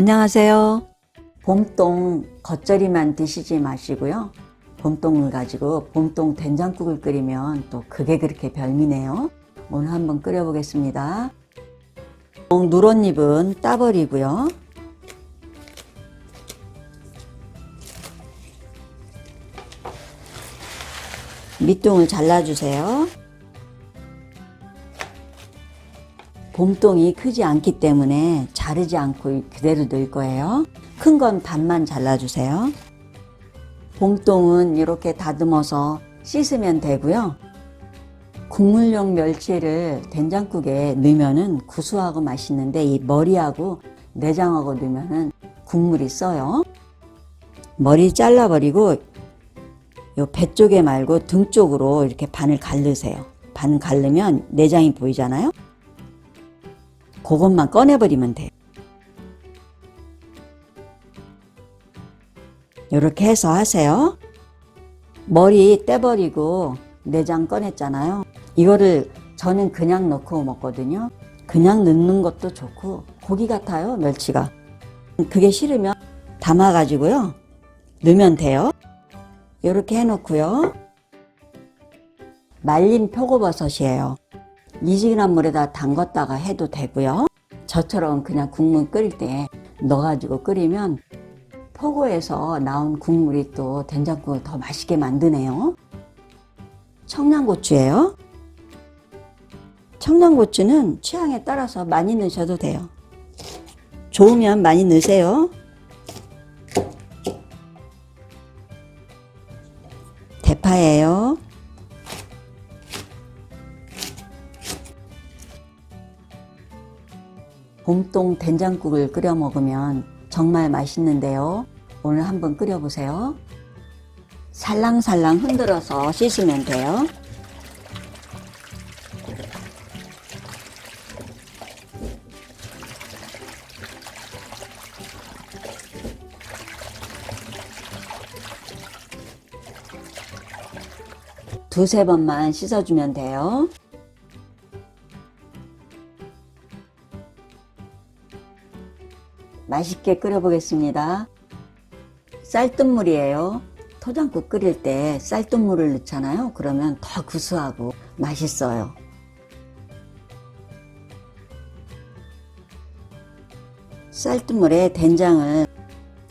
안녕하세요. 봄동 겉절이만 드시지 마시고요. 봄동을 가지고 봄동 된장국을 끓이면 또 그게 그렇게 별미네요. 오늘 한번 끓여보겠습니다. 누런잎은 따버리고요. 밑동을 잘라주세요. 봄동이 크지 않기 때문에 자르지 않고 그대로 넣을 거예요. 큰 건 반만 잘라주세요. 봄동은 이렇게 다듬어서 씻으면 되고요. 국물용 멸치를 된장국에 넣으면은 구수하고 맛있는데 이 머리하고 내장하고 넣으면은 국물이 써요. 머리 잘라버리고 요배 쪽에 말고 등 쪽으로 이렇게 반을 갈르세요. 반 갈르면 내장이 보이잖아요. 그것만 꺼내버리면 돼요. 이렇게 해서 하세요. 머리 떼버리고 내장 꺼냈잖아요. 이거를 저는 그냥 넣고 먹거든요. 그냥 넣는 것도 좋고 고기 같아요, 멸치가. 그게 싫으면 담아가지고요. 넣으면 돼요. 이렇게 해놓고요. 말린 표고버섯이에요. 미지근한 물에다 담갔다가 해도 되고요. 저처럼 그냥 국물 끓일 때 넣어가지고 끓이면 포고에서 나온 국물이 또 된장국을 더 맛있게 만드네요. 청양고추예요. 청양고추는 취향에 따라서 많이 넣으셔도 돼요. 좋으면 많이 넣으세요. 대파예요. 봄동 된장국을 끓여 먹으면 정말 맛있는데요. 오늘 한번 끓여보세요. 살랑살랑 흔들어서 씻으면 돼요. 두세 번만 씻어주면 돼요. 맛있게 끓여보겠습니다. 쌀뜨물이에요. 토장국 끓일 때 쌀뜨물을 넣잖아요. 그러면 더 구수하고 맛있어요. 쌀뜨물에 된장을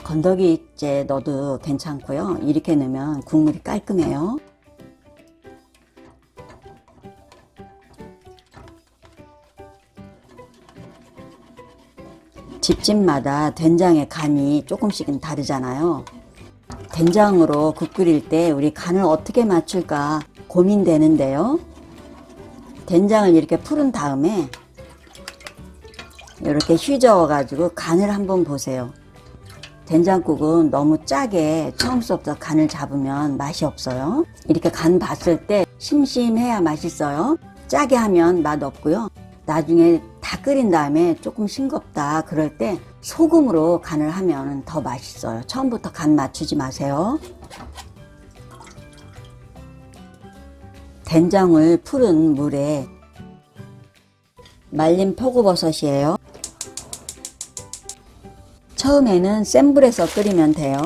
건더기째 넣어도 괜찮고요. 이렇게 넣으면 국물이 깔끔해요. 집집마다 된장의 간이 조금씩은 다르잖아요. 된장으로 국 끓일 때 우리 간을 어떻게 맞출까 고민되는데요. 된장을 이렇게 풀은 다음에 이렇게 휘저어 가지고 간을 한번 보세요. 된장국은 너무 짜게 처음부터 간을 잡으면 맛이 없어요. 이렇게 간 봤을 때 심심해야 맛있어요. 짜게 하면 맛 없고요. 나중에 다 끓인 다음에 조금 싱겁다 그럴 때 소금으로 간을 하면 더 맛있어요. 처음부터 간 맞추지 마세요. 된장을 푸른 물에 말린 표고버섯이에요. 처음에는 센 불에서 끓이면 돼요.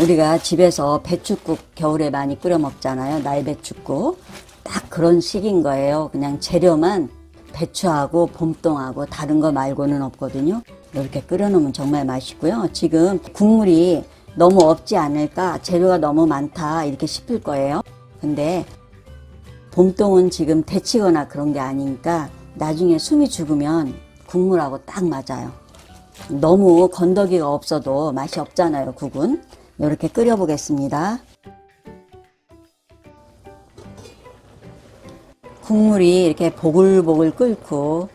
우리가 집에서 배추국 겨울에 많이 끓여 먹잖아요. 날배추국. 딱 그런 식인 거예요. 그냥 재료만 배추하고 봄동하고 다른 거 말고는 없거든요. 이렇게 끓여 놓으면 정말 맛있고요. 지금 국물이 너무 없지 않을까, 재료가 너무 많다 이렇게 싶을 거예요. 근데 봄동은 지금 데치거나 그런 게 아니니까 나중에 숨이 죽으면 국물하고 딱 맞아요. 너무 건더기가 없어도 맛이 없잖아요, 국은. 이렇게 끓여 보겠습니다. 국물이 이렇게 보글보글 끓고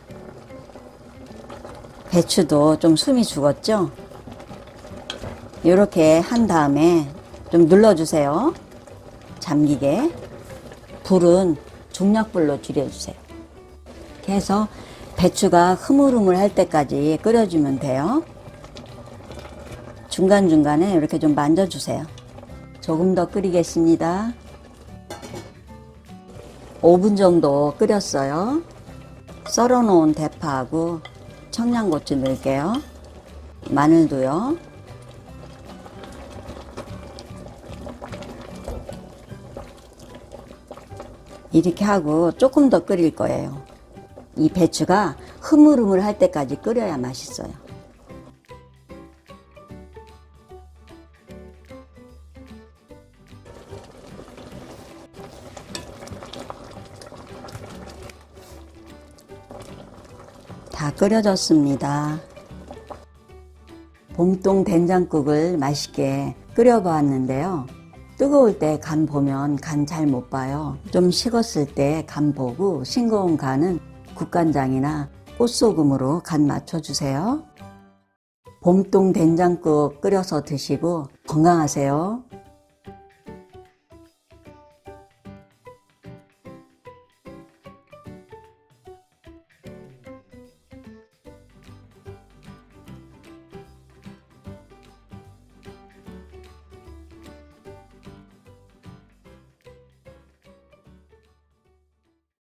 배추도 좀 숨이 죽었죠? 이렇게 한 다음에 좀 눌러주세요. 잠기게. 불은 중약불로 줄여주세요. 이렇게 해서 배추가 흐물흐물 할 때까지 끓여주면 돼요. 중간중간에 이렇게 좀 만져주세요. 조금 더 끓이겠습니다. 5분 정도 끓였어요. 썰어 놓은 대파하고 청양고추 넣을게요. 마늘도요. 이렇게 하고 조금 더 끓일 거예요. 이 배추가 흐물흐물 할 때까지 끓여야 맛있어요. 다 끓여졌습니다. 봄동 된장국을 맛있게 끓여보았는데요. 뜨거울 때 간 보면 간 잘 못 봐요. 좀 식었을 때 간 보고 싱거운 간은 국간장이나 꽃소금으로 간 맞춰주세요. 봄동 된장국 끓여서 드시고 건강하세요.